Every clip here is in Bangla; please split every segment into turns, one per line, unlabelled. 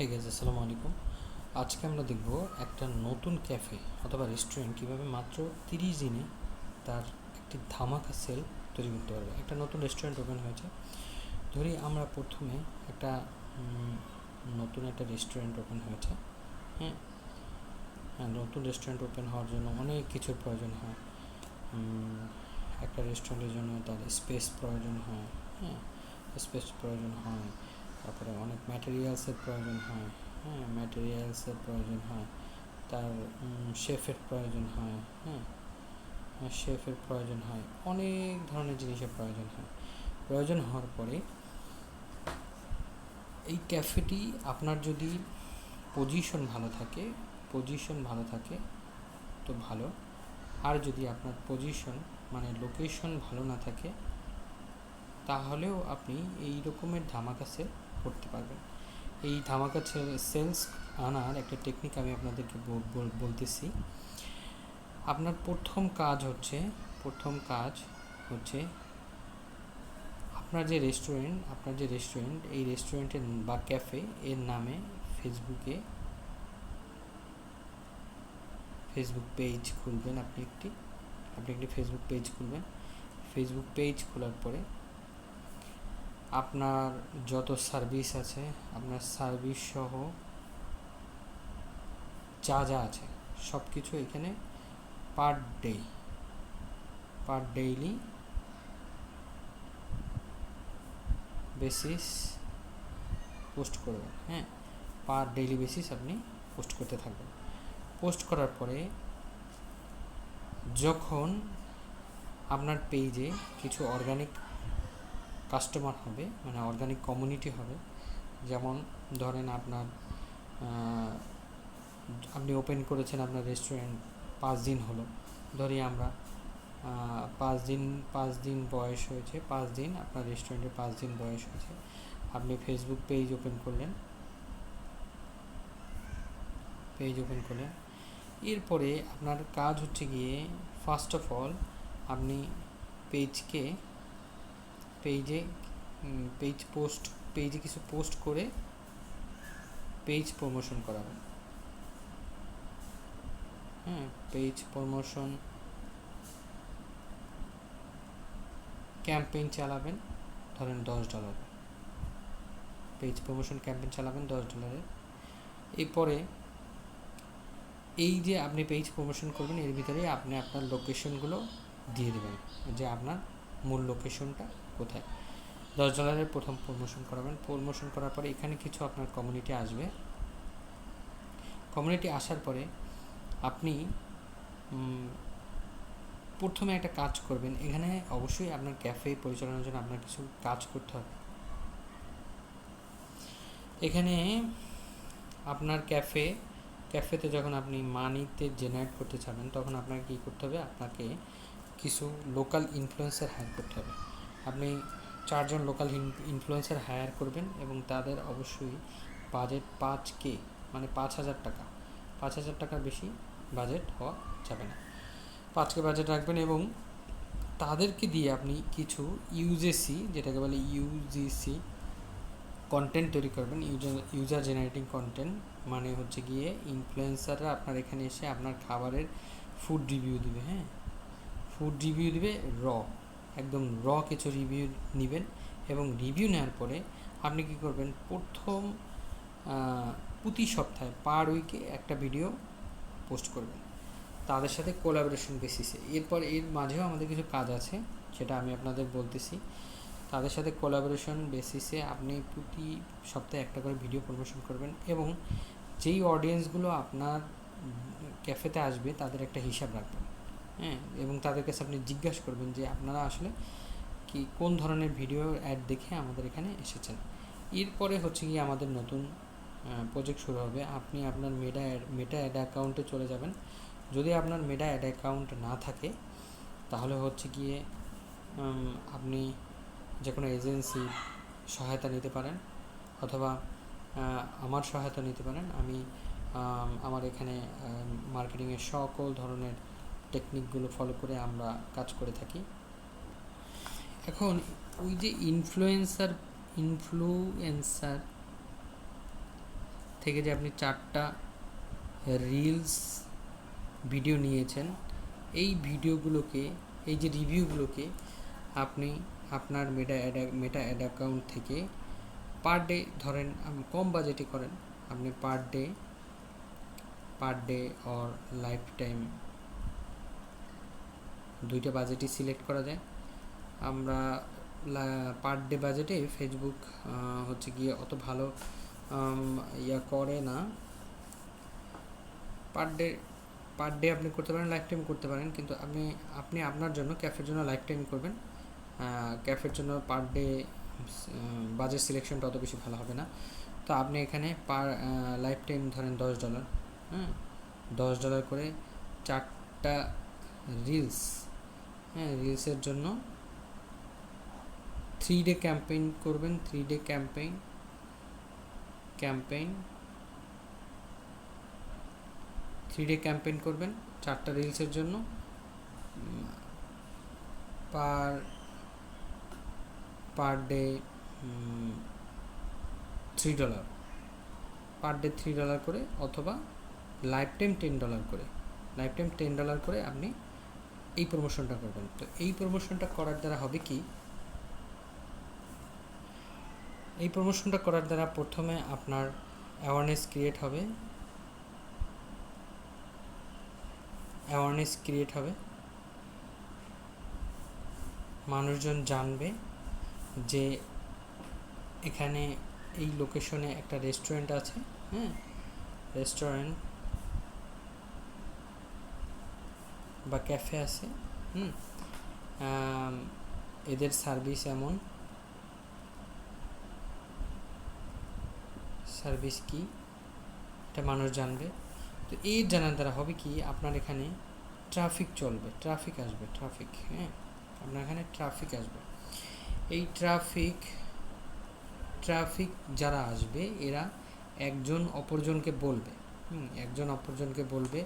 হে গেজ আসসালামু আলাইকুম। আজকে আমরা দেখব একটা নতুন ক্যাফে অথবা রেস্টুরেন্ট কীভাবে মাত্র তিরিশ দিনে তার একটি ধামাকা সেল তৈরি করতে পারবে। একটা নতুন রেস্টুরেন্ট ওপেন হয়েছে। ধরি আমরা প্রথমে একটা নতুন একটা রেস্টুরেন্ট ওপেন হয়েছে। হ্যাঁ? হ্যাঁ নতুন রেস্টুরেন্ট ওপেন হওয়ার জন্য অনেক কিছুর প্রয়োজন হয়। একটা রেস্টুরেন্টের জন্য তার স্পেস প্রয়োজন হয়। হ্যাঁ স্পেস প্রয়োজন হয়। তারপরে অনেক ম্যাটেরিয়ালসের প্রয়োজন হয়। হ্যাঁ ম্যাটেরিয়ালসের প্রয়োজন হয়। তার শেফের প্রয়োজন হয়। হ্যাঁ শেফের প্রয়োজন হয়। অনেক ধরনের জিনিসের প্রয়োজন হয়। প্রয়োজন হওয়ার পরে এই ক্যাফেটি আপনার যদি পজিশন ভালো থাকে পজিশন ভালো থাকে, তো ভালো। আর যদি আপনার পজিশন মানে লোকেশন ভালো না থাকে, তাহলেও আপনি এই রকমের ধামাকা সেল করতে পারবেন। এই ধামাকা সেলস আনার একটা টেকনিক আমি আপনাদেরকে বল- বল- বলতেছি। আপনার প্রথম কাজ হচ্ছে, প্রথম কাজ হচ্ছে আপনার যে রেস্টুরেন্ট আপনার যে রেস্টুরেন্ট এই রেস্টুরেন্টের বা ক্যাফে এর নামে ফেসবুকে ফেসবুক পেজ খুলবেন আপনি একটি। আপনি একটি ফেসবুক পেজ খুলবেন। ফেসবুক পেজ খোলার পরে আপনার যত সার্ভিস আছে, আপনার সার্ভিস সহ যা যা আছে সব কিছু এখানে per day per daily basis post করবেন হ্যাঁ? পার ডেইলি বেসিস আপনি পোস্ট করতে থাকবেন। পোস্ট করার পরে যখন আপনার পেজে কিছু অর্গানিক কাস্টমার হবে মানে অর্গানিক কমিউনিটি হবে। যেমন ধরেন আপনার আপনি ওপেন করেছেন আপনার রেস্টুরেন্ট পাঁচ দিন হলো। ধরি আমরা পাঁচ দিন পাঁচ দিন বয়স হয়েছে, পাঁচ দিন আপনার রেস্টুরেন্টে পাঁচ দিন বয়স হয়েছে। আপনি ফেসবুক পেজ ওপেন করলেন। পেজ ওপেন করলেন। এরপরে আপনার কাজ হচ্ছে গিয়ে ফার্স্ট অফ অল আপনি পেজকে পেজে পেজ পোস্ট পেজে কিছু পোস্ট করে পেজ প্রমোশন করাবেন হ্যাঁ পেজ প্রমোশন ক্যাম্পেইন চালাবেন, ধরেন দশ ডলার পেজ প্রমোশন ক্যাম্পেইন চালাবেন দশ ডলারের এরপরে এই যে আপনি পেজ প্রমোশন করবেন, এর ভিতরে আপনি আপনার লোকেশনগুলো দিয়ে দেবেন, যে আপনার মূল লোকেশনটা কোথায়? দশ ডলারের প্রথম প্রমোশন করাবেন। প্রমোশন করার পরে এখানে কিছু আপনার কমিউনিটি আসবে। কমিউনিটি আসার পরে আপনি প্রথমে একটা কাজ করবেন। এখানে অবশ্যই আপনার ক্যাফে পরিচালনার জন্য আপনার কিছু কাজ করতে হবে। এখানে আপনার ক্যাফে ক্যাফেতে যখন আপনি মানিতে জেনারেট করতে চাবেন, তখন আপনাকে কী করতে হবে? আপনাকে কিছু লোকাল ইনফ্লুয়েন্সার হায়ার করতে হবে। আপনি চারজন লোকাল ইনফ্লুয়েন্সার হায়ার করবেন এবং তাদের অবশ্যই বাজেট পাঁচ কে মানে পাঁচ হাজার টাকা। পাঁচ হাজার টাকার বেশি বাজেট হওয়া যাবে না। পাঁচ কে বাজেট রাখবেন এবং তাদেরকে দিয়ে আপনি কিছু ইউজেসি যেটাকে বলে ইউজিসি কন্টেন্ট তৈরি করবেন। ইউজার ইউজার জেনারেটিং কন্টেন্ট মানে হচ্ছে গিয়ে ইনফ্লুয়েন্সাররা আপনার এখানে এসে আপনার খাবারের ফুড রিভিউ দিবে হ্যাঁ? ফুড রিভিউ দিবে র একদম র কিছু রিভিউ নেবেন এবং রিভিউ নেওয়ার পরে আপনি কি করবেন? প্রথম প্রতি সপ্তাহে পার উইকে একটা ভিডিও পোস্ট করবেন। তাদের সাথে কোলাবোরেশন বেসিসে এরপর এর মাঝেও আমাদের কিছু কাজ আছে, সেটা আমি আপনাদের বলতেছি। তাদের সাথে কোলাবোরেশন বেসিসে আপনি প্রতি সপ্তাহে একটা করে ভিডিও প্রমোশন করবেন এবং যেই অডিয়েন্সগুলো আপনার ক্যাফেতে আসবে, তাদের একটা হিসাব রাখবেন। হ্যাঁ। এবং তাদের কাছে আপনি জিজ্ঞাসা করবেন যে আপনারা আসলে কি, কোন ধরনের ভিডিও অ্যাড দেখে আমাদের এখানে এসেছেন। এরপরে হচ্ছে গিয়ে আমাদের নতুন প্রজেক্ট শুরু হবে। আপনি আপনার মেটা অ্যাড মেটা অ্যাড অ্যাকাউন্টে চলে যাবেন। যদি আপনার মেটা অ্যাড অ্যাকাউন্ট না থাকে, তাহলে হচ্ছে গিয়ে আপনি যে কোনো এজেন্সি সহায়তা নিতে পারেন অথবা আমার সহায়তা নিতে পারেন। আমি আমার এখানে মার্কেটিংয়ের সকল ধরনের টেকনিকগুলো ফলো করে আমরা কাজ করে থাকি। এখন ওই যে ইনফ্লুয়েন্সার ইনফ্লুয়েন্সার থেকে যে আপনি চারটা রিলস ভিডিও নিয়েছেন, এই ভিডিওগুলোকে এই যে রিভিউগুলোকে আপনি আপনার মেটা মেটা অ্যাড অ্যাকাউন্ট থেকে পার ডে ধরেন আপনি কম বাজেটে করেন, আপনি per day per day or life time দুইটা বাজেটই সিলেক্ট করা যায়। আমরা পার ডে বাজেটে ফেসবুক হচ্ছে গিয়ে অত ভালো ইয়া করে না। পার ডে পার ডে আপনি করতে পারেন লাইফ টাইম করতে পারেন। কিন্তু আপনি আপনি আপনার জন্য ক্যাফের জন্য লাইফ টাইম করবেন ক্যাফের জন্য পার ডে বাজেট সিলেকশনটা অত বেশি ভালো হবে না। তো আপনি এখানে পার লাইফ টাইম ধরেন দশ ডলার হ্যাঁ? দশ ডলার করে চারটা রিলস হ্যাঁ রিলসের জন্য। থ্রি ডে ক্যাম্পেইন করবেন three day campaign campaign three day campaign করবেন, চারটা রিলসের জন্য। Per per day three dollar per day three dollar করে অথবা লাইফ টাইম টেন ডলার করে। লাইফ টাইম টেন ডলার করে আপনি এই প্রমোশনটা করবেন। তো এই প্রমোশনটা করার দ্বারা হবে কি? এই প্রমোশনটা করার দ্বারা প্রথমে আপনার অ্যাওয়ারনেস ক্রিয়েট হবে। অ্যাওয়ারনেস ক্রিয়েট হবে। মানুষজন জানবে যে এখানে এই লোকেশনে একটা রেস্টুরেন্ট আছে হ্যাঁ? রেস্টুরেন্ট বা ক্যাফে আছে, হুম? এদের সার্ভিস এমন। সার্ভিস কি? এটা মানুষ জানবে। তো এই জানার দ্বারা হবে কি, আপনার এখানে ট্রাফিক চলবে ট্রাফিক আসবে ট্রাফিক হ্যাঁ? আপনার এখানে ট্রাফিক আসবে। এই ট্রাফিক ট্রাফিক যারা আসবে, এরা একজন অপরজনকে বলবে, হুম? একজন অপরজনকে বলবে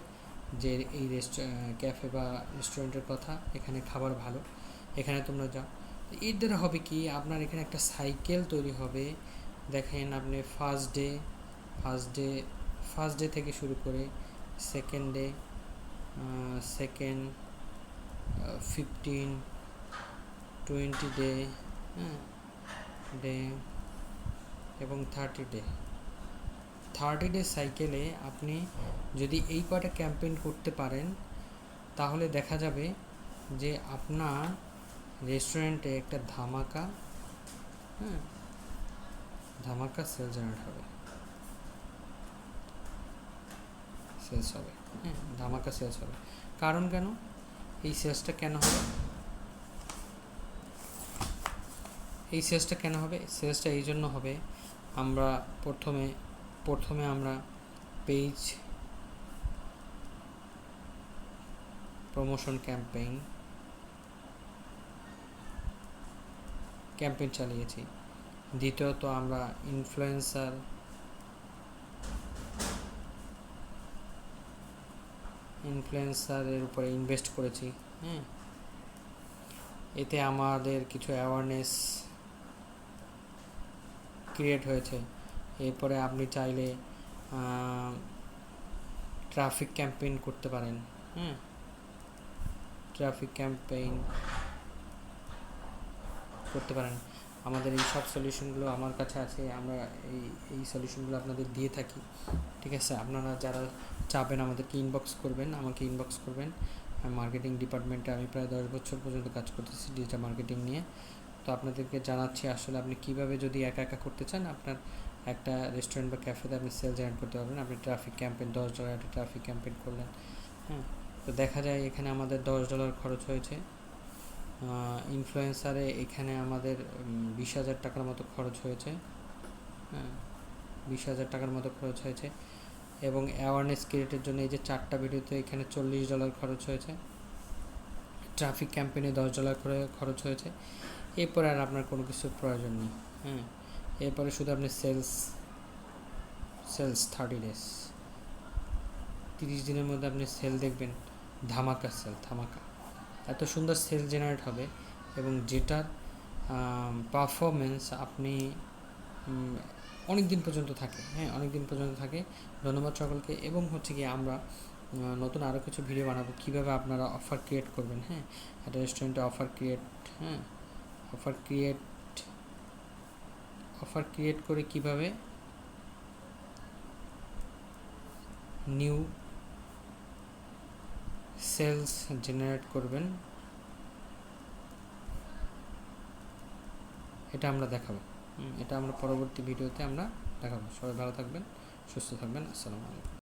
যে এই রেস্ট ক্যাফে বা রেস্টুরেন্টের কথা, এখানে খাবার ভালো। এখানে তোমরা যাও। এর দ্বারা হবে কি, আপনার এখানে একটা সাইকেল তৈরি হবে। দেখেন আপনি first day first day first day থেকে শুরু করে second day second fifteen twenty day হ্যাঁ ডে এবং থার্টি ডে থার্টি ডে সাইকেলে আপনি যদি এই কয়টা ক্যাম্পেইন করতে পারেন, তাহলে দেখা যাবে যে আপনার রেস্টুরেন্টে একটা ধামাকা হ্যাঁ ধামাকা সেল জেনারেট হবে। সেলস হবে হ্যাঁ ধামাকা সেলস হবে। কারণ কেন? এই সেলসটা কেন হবে? এই সেলসটা কেন হবে? সেলসটা এই জন্য হবে, আমরা প্রথমে প্রথমে আমরা পেজ প্রমোশন ক্যাম্পেইন ক্যাম্পেইন চালিয়েছি। দ্বিতীয়ত আমরা ইনফ্লুয়েন্সার ইনফ্লুয়েন্সারের উপরে ইনভেস্ট করেছি হ্যাঁ? এতে আমাদের কিছু অ্যাওয়ারনেস ক্রিয়েট হয়েছে। এরপরে আপনি চাইলে ট্রাফিক ক্যাম্পেইন করতে পারেন হ্যাঁ ট্রাফিক ক্যাম্পেইন করতে পারেন। আমাদের এই সব সলিউশনগুলো আমার কাছে আছে, আমরা এই এই সলিউশনগুলো আপনাদের দিয়ে থাকি, ঠিক আছে? আপনারা যারা চাবেন আমাদেরকে ইনবক্স করবেন, আমাকে ইনবক্স করবেন। মার্কেটিং ডিপার্টমেন্টে আমি প্রায় দশ বছর পর্যন্ত কাজ করতেছি ডিজিটাল মার্কেটিং নিয়ে। তো আপনাদেরকে জানাচ্ছি আসলে আপনি কীভাবে যদি একা একা করতে চান, আপনার একটা রেস্টুরেন্ট বা ক্যাফেতে আপনি সেল জেনারেট করতে পারবেন। আপনি ট্রাফিক ক্যাম্পেইন দশ ডলার একটা ট্রাফিক ক্যাম্পেইন করলেন হ্যাঁ? তো দেখা যায় এখানে আমাদের দশ ডলার খরচ হয়েছে। ইনফ্লুয়েন্সারে এখানে আমাদের বিশ হাজার টাকার মতো খরচ হয়েছে হ্যাঁ? বিশ হাজার টাকার মতো খরচ হয়েছে। এবং অ্যাওয়ারনেস ক্রিয়েটের জন্য এই যে চারটা ভিডিওতে এখানে চল্লিশ ডলার খরচ হয়েছে। ট্রাফিক ক্যাম্পেইনে দশ ডলার করে খরচ হয়েছে। এরপরে আর আপনার কোনো কিছুর প্রয়োজন নেই হ্যাঁ? এরপরে শুধু আপনি সেলস সেলস থার্টি ডেজ তিরিশ দিনের মধ্যে আপনি সেল দেখবেন, ধামাকা সেল ধামাকা। এত সুন্দর সেল জেনারেট হবে এবং যেটার পারফরমেন্স আপনি অনেক দিন পর্যন্ত থাকে। হ্যাঁ অনেক দিন পর্যন্ত থাকে। ধন্যবাদ সকলকে। এবং হচ্ছে কি আমরা নতুন আরও কিছু ভিডিও বানাবো। কীভাবে আপনারা অফার ক্রিয়েট করবেন? হ্যাঁ একটা রেস্টুরেন্টে অফার ক্রিয়েট হ্যাঁ অফার ক্রিয়েট অফার ক্রিয়েট করে কীভাবে? নিউ সেলস জেনারেট করবেন। এটা আমরা দেখাবো। এটা আমরা পরবর্তী ভিডিওতে আমরা দেখাবো। সবাই ভালো থাকবেন, সুস্থ থাকবেন। আসসালামু আলাইকুম।